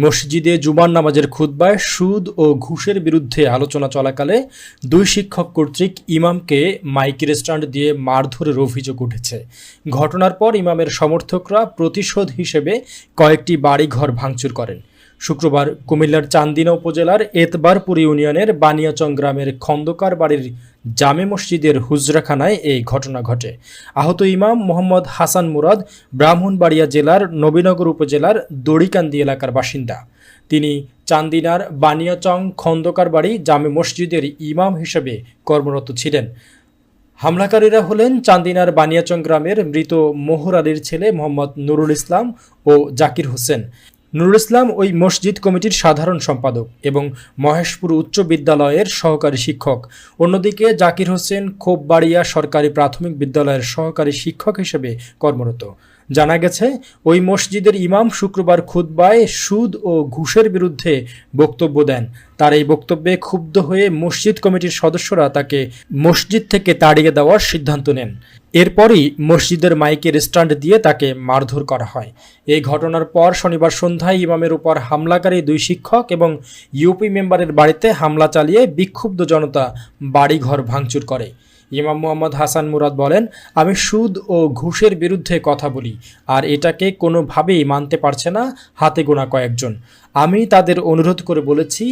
মসজিদে জুমার নামাজের খুদ্বায় সুদ ও ঘুষের বিরুদ্ধে আলোচনা চলাকালে দুই শিক্ষক কর্তৃক ইমামকে মাইকের স্ট্যান্ড দিয়ে মারধরের অভিযোগ উঠেছে। ঘটনার পর ইমামের সমর্থকরা প্রতিশোধ হিসেবে কয়েকটি বাড়িঘর ভাঙচুর করেন। শুক্রবার কুমিল্লার চান্দিনা উপজেলার এতবারপুর ইউনিয়নের বানিয়াচং গ্রামের খন্দকার বাড়ির জামে মসজিদের হুজরাখানায় এই ঘটনা ঘটে। আহত ইমাম মোহাম্মদ হাসান মুরাদ ব্রাহ্মণবাড়িয়া জেলার নবীনগর উপজেলার দড়িকান্দি এলাকার বাসিন্দা। তিনি চান্দিনার বানিয়াচং খন্দকার বাড়ি জামে মসজিদের ইমাম হিসেবে কর্মরত ছিলেন। হামলাকারীরা হলেন চান্দিনার বানিয়াচং গ্রামের মৃত মোহর আলীর ছেলে মোহাম্মদ নুরুল ইসলাম ও জাকির হোসেন। নুরুল ইসলাম ওই মসজিদ কমিটির সাধারণ সম্পাদক এবং মহেশপুর উচ্চ বিদ্যালয়ের সহকারী শিক্ষক। অন্যদিকে জাকির হোসেন খোপবাড়িয়া সরকারি প্রাথমিক বিদ্যালয়ের সহকারী শিক্ষক হিসেবে কর্মরত। জানা গেছে, ওই মসজিদের ইমাম শুক্রবার খুতবায় সুদ ও ঘুষের বিরুদ্ধে বক্তব্য দেন। তার এই বক্তব্যে ক্ষুব্ধ হয়ে মসজিদ কমিটির সদস্যরা তাকে মসজিদ থেকে তাড়িয়ে দেওয়ার সিদ্ধান্ত নেন। এরপরই মসজিদের মাইকের স্ট্যান্ড দিয়ে তাকে মারধর করা হয়। এই ঘটনার পর শনিবার সন্ধ্যায় ইমামের উপর হামলাকারী দুই শিক্ষক এবং ইউপি মেম্বারের বাড়িতে হামলা চালিয়ে বিক্ষুব্ধ জনতা বাড়িঘর ভাঙচুর করে। ইমাম মোহাম্মদ হাসান মুরাদ বলেন, আমি সুদ ও ঘুষের বিরুদ্ধে কথা বলি, আর এটাকে কোনোভাবেই মানতে পারছে না হাতে গোনা কয়েকজন। আমি তাদের অনুরোধ করে বলেছি,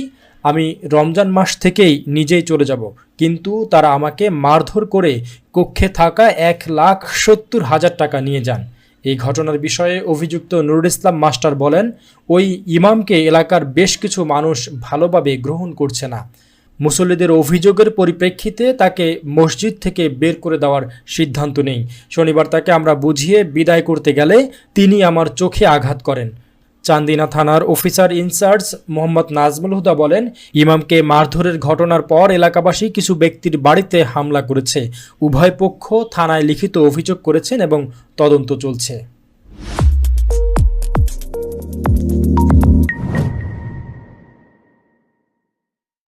আমি রমজান মাস থেকেই নিজেই চলে যাব, কিন্তু তারা আমাকে মারধর করে কক্ষে থাকা এক লাখ সত্তর হাজার টাকা নিয়ে যান। এই ঘটনার বিষয়ে অভিযুক্ত নুরুল ইসলাম মাস্টার বলেন, ওই ইমামকে এলাকার বেশ কিছু মানুষ ভালোভাবে গ্রহণ করছে না। মুসল্লিদের অভিযোগের পরিপ্রেক্ষিতে তাকে মসজিদ থেকে বের করে দেওয়ার সিদ্ধান্ত নেই। শনিবার তাকে আমরা বুঝিয়ে বিদায় করতে গেলে তিনি আমার চোখে আঘাত করেন। চান্দিনা থানার officer in charge Mohammad Nazmul Huda বলেন, ইমামকে মারধরের ঘটনার পর এলাকাবাসী কিছু ব্যক্তির বাড়িতে হামলা করেছে। উভয় পক্ষ থানায় লিখিত অভিযোগ করেছেন এবং তদন্ত চলছে।